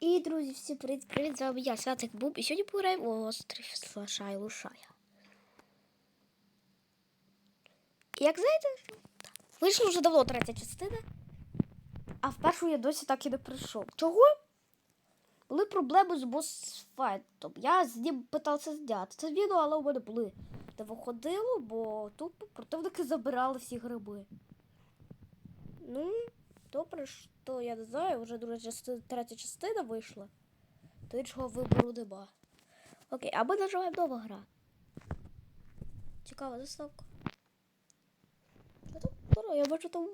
І, друзі, всім привіт, привіт, з вами я, Святик Буб, і сьогодні пограємо у острів Слашай Лушая. Як знаєте, вийшла вже давно третя частина, а в першу я досі так і не прийшов. Чого? Були проблеми з босфайтом. Я з ним питався зняти це відео, але у мене були не виходило, бо тупо противники забирали всі гриби. Ну, добре, що я не знаю, вже друга частина, третя частина вийшла. То іншого вибору нема. Окей, а ми нажимаємо нова гра. Цікава заставка. Я бачу там.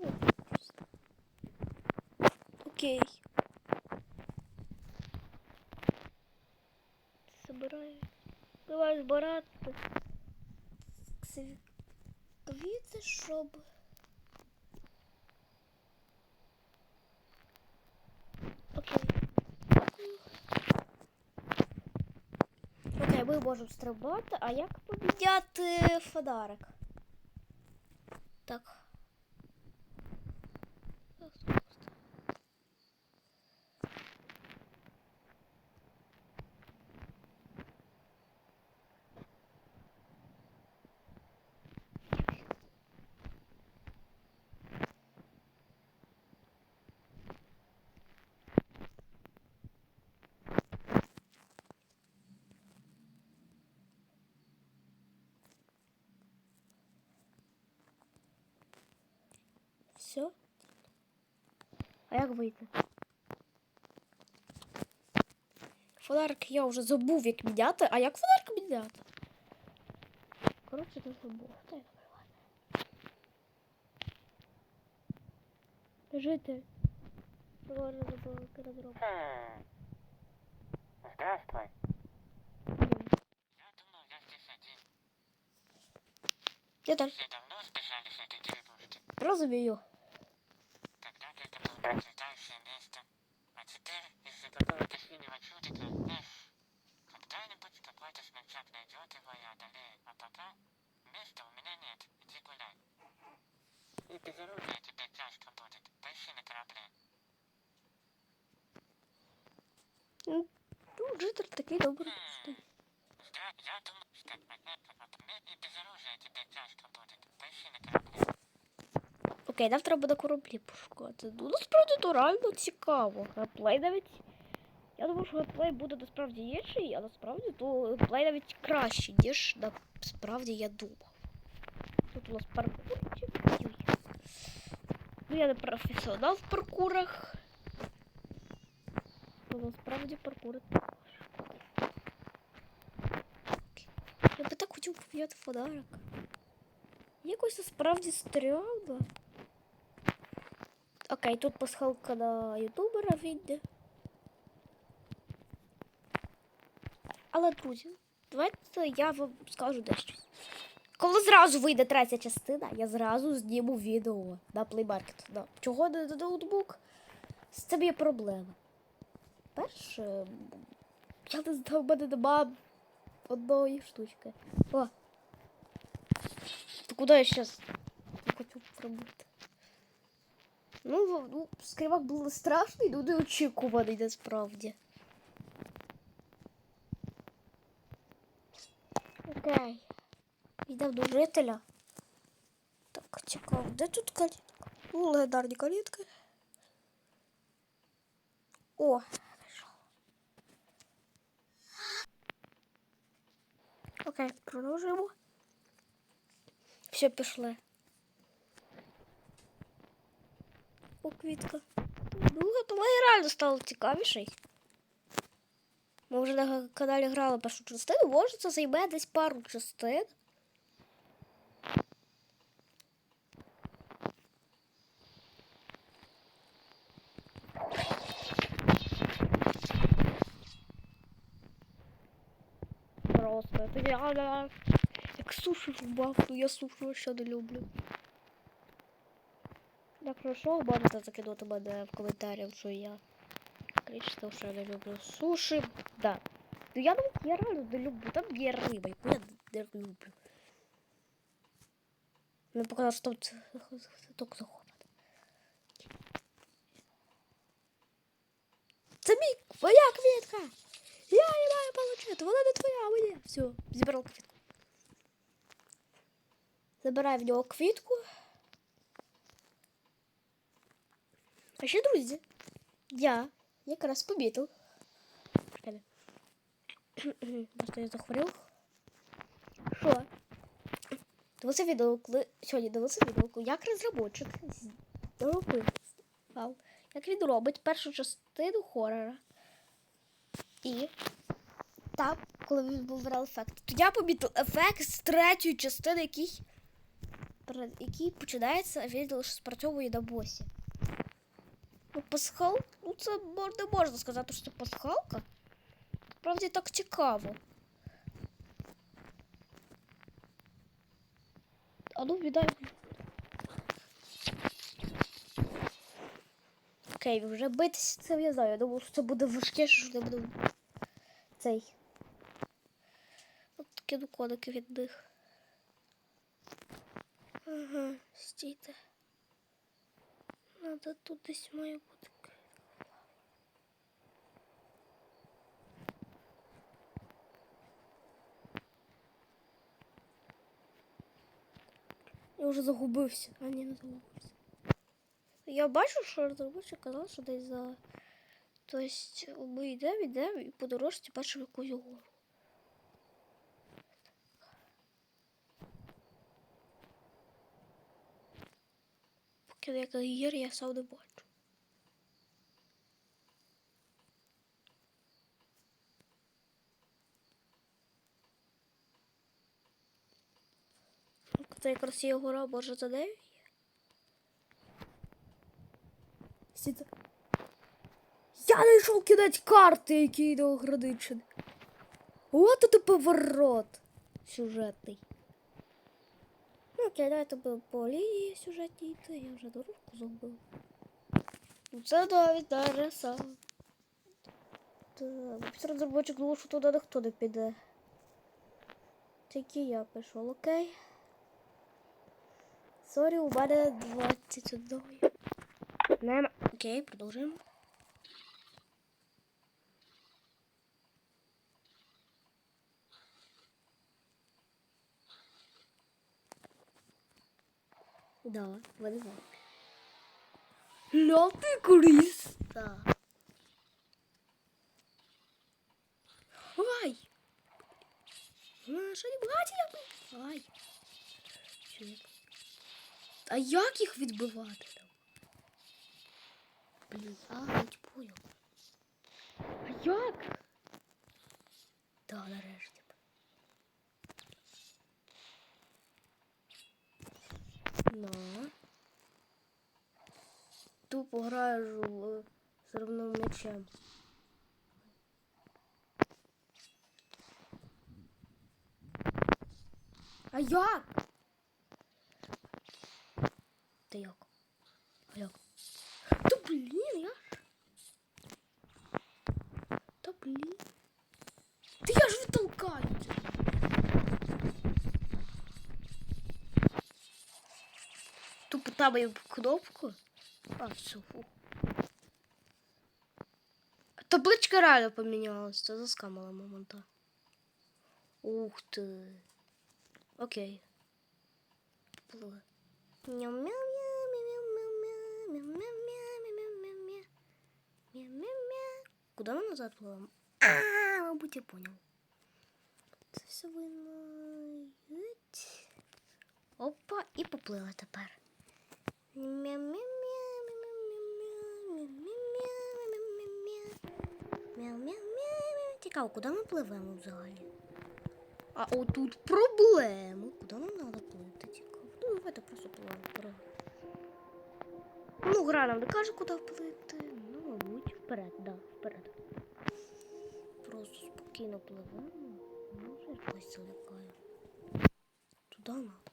Окей. Собираю. Давай збирати. Квіти, щоб. Окей. Окей, ми можемо стрибати, а як поміняти фонарик? Так. Все. А як вийти? Фонарик я вже забув, як міняти, а як фонарик міняти? Коротше, не забув. Жити. Говорю, забув, коли зроблю. Здравствуй. Я давно сбежали с этой деревушки. розумію. Процветающее место. А теперь из-за какого-то синего чудика, эх, когда-нибудь какой-то смельчак найдет его и одолеет. А пока места у меня нет. Иди гуляй. И без оружия тебе тяжко будет. Поищи на корабле. Ну, ну, житель такий добрий. Хм. Зда, я думал, что и без оружия тебе тяжко будет. Поищи на корабле. Окей, нам треба на кораблі пошукати. Ну, насправді то реально цікаво. Геймплей навіть. Я думаю, що геймплей буде насправді інший, а насправді то геймплей навіть кращий, ніж насправді я думав. Тут у нас паркурчик. Ну, я не професіонал в паркурах. Ну, насправді паркури також. Я би так хотів поміняти подарок. Якось насправді стрьомно. Окей, тут пасхалка на ютубера вийде. Але, друзі, давайте я вам скажу дещо. Коли зразу вийде третя частина, я зразу зніму відео на. Да. Чого не на ноутбук? З цим є проблема. Перше, я не знаю, в мене нема одної штучки. О! Та куди я зараз хочу пробути? Ну, ну, скривак був страшний, ну не очікуваний насправді. Окей. Йдемо до жителя. Так, цікаво, де тут калітка? Ну, легендарні калітки. О, знайшов. Окей, продовжуємо. Все, пішли. Квітка. Ну, то реально стало цікавіше. Ми вже на каналі грали першу частину, може це займе десь пару частин. Просто як суші в бафу, я суші ще не люблю. Ну що, можете закинути мене в коментарях, що я кричите, що я не люблю суші. Да. Ну я навіть я реально не люблю, там є риба, яку я не люблю. Мені показалось, що тут ток заходить. Це мій моя квітка. Я її маю получити. Вона не твоя, а. Все, зібрав квітку. Забираю в нього квітку. А ще друзі. Я якраз помітив. Просто я захворів. Що? Дивився відео, коли сьогодні дивився відео, як розробочик зробив. Як він робить першу частину хорора. І там, коли він вибирав ефект, то я помітив ефект з третьої частини, який, який починається, він лише спрацьовує на босі. Ну, пасхал, ну це не можна сказати, що це пасхалка. Справді так цікаво. А ну, віддай. Окей, вже битися це я знаю. Я думав, що це буде важке, що це буде цей. От кину кодики від них. Ага, стійте. Надо тут десь має бути. Я вже загубився. А ні, не загубився. Я бачу, що розробничий казав, що десь за. Тобто ми йдемо, йдемо і по дорожці бачимо якусь гору. Яка гір я сам не бачу. Це якраз гора, може за нею є? Сіда. Я знайшов кінець карти, який йде ограничений. От тут поворот сюжетний. Окей, давайте будемо по лінії сюжетній йти. Я вже дорожку зробив. Це навіть дареса. Так, розробочик думав, що туди ніхто не піде. Тільки я пішов, окей. Сорі, у мене 21. Нема. Окей, продовжуємо. Да, виливай. Ля ти кріс. Да. Ай! Наша не багаті. Ай. А як їх відбивати там? Блін, а, я не понял. А як? Да, нарешті. Ну. Тупо граю в взрывным мечем. А як? Та як? А як? Та блін, я ж. Та блін. Та я ж відтолкаю тебе. Тупо я кнопку. Фу. Табличка реально помінялась. Це заскамала момента. Ух ти. Окей. Куда мы назад плывем? А, мабуть, я понял. Це все видно. Опа, і поплила тепер. Цікаво, куди ми пливемо взагалі? А отут проблеми. Куди нам треба плити? Цікаво. Ну, давайте просто пливемо. Ну, гра нам не каже, куди плити. Ну, мабуть, вперед, да, вперед. Просто спокійно пливемо. Ну, вже якось залякає. Туди надо.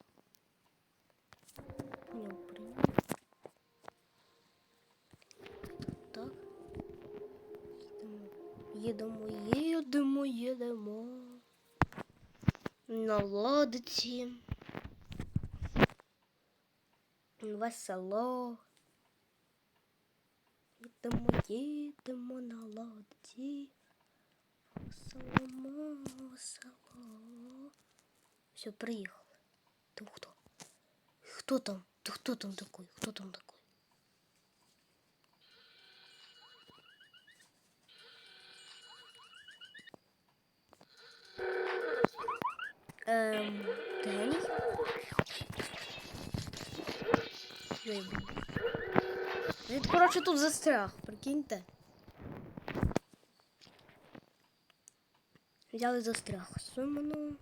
колодці. Весело. Їдемо, їдемо на лодці. Весело, весело. Все, приїхали. Ти хто? Хто там? Ти хто там такий? Хто там такий? Ем, блін. Він, коротше, тут застряг, прикиньте. Взяли застряг. Сумно.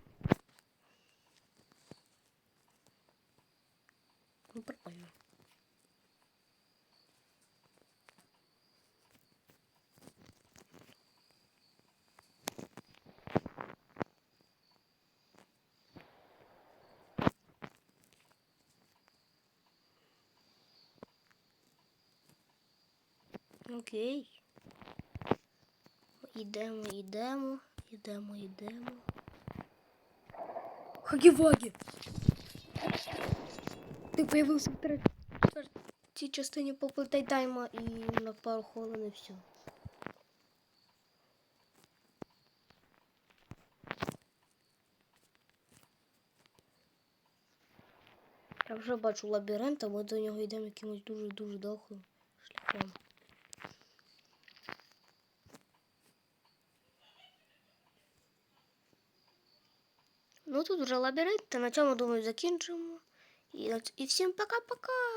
Ну, прикольно. Окей. Ідемо, ідемо, ідемо, ідемо. Хагі-вагі! Ти появився в третій четвертій частині поплитай тайма і на пару хвилин і все. Я вже бачу лабіринт, а ми до нього йдемо якимось дуже-дуже довгим шляхом. Вже лабіринт, на цьому, думаю, закінчимо. І, і всім пока-пока!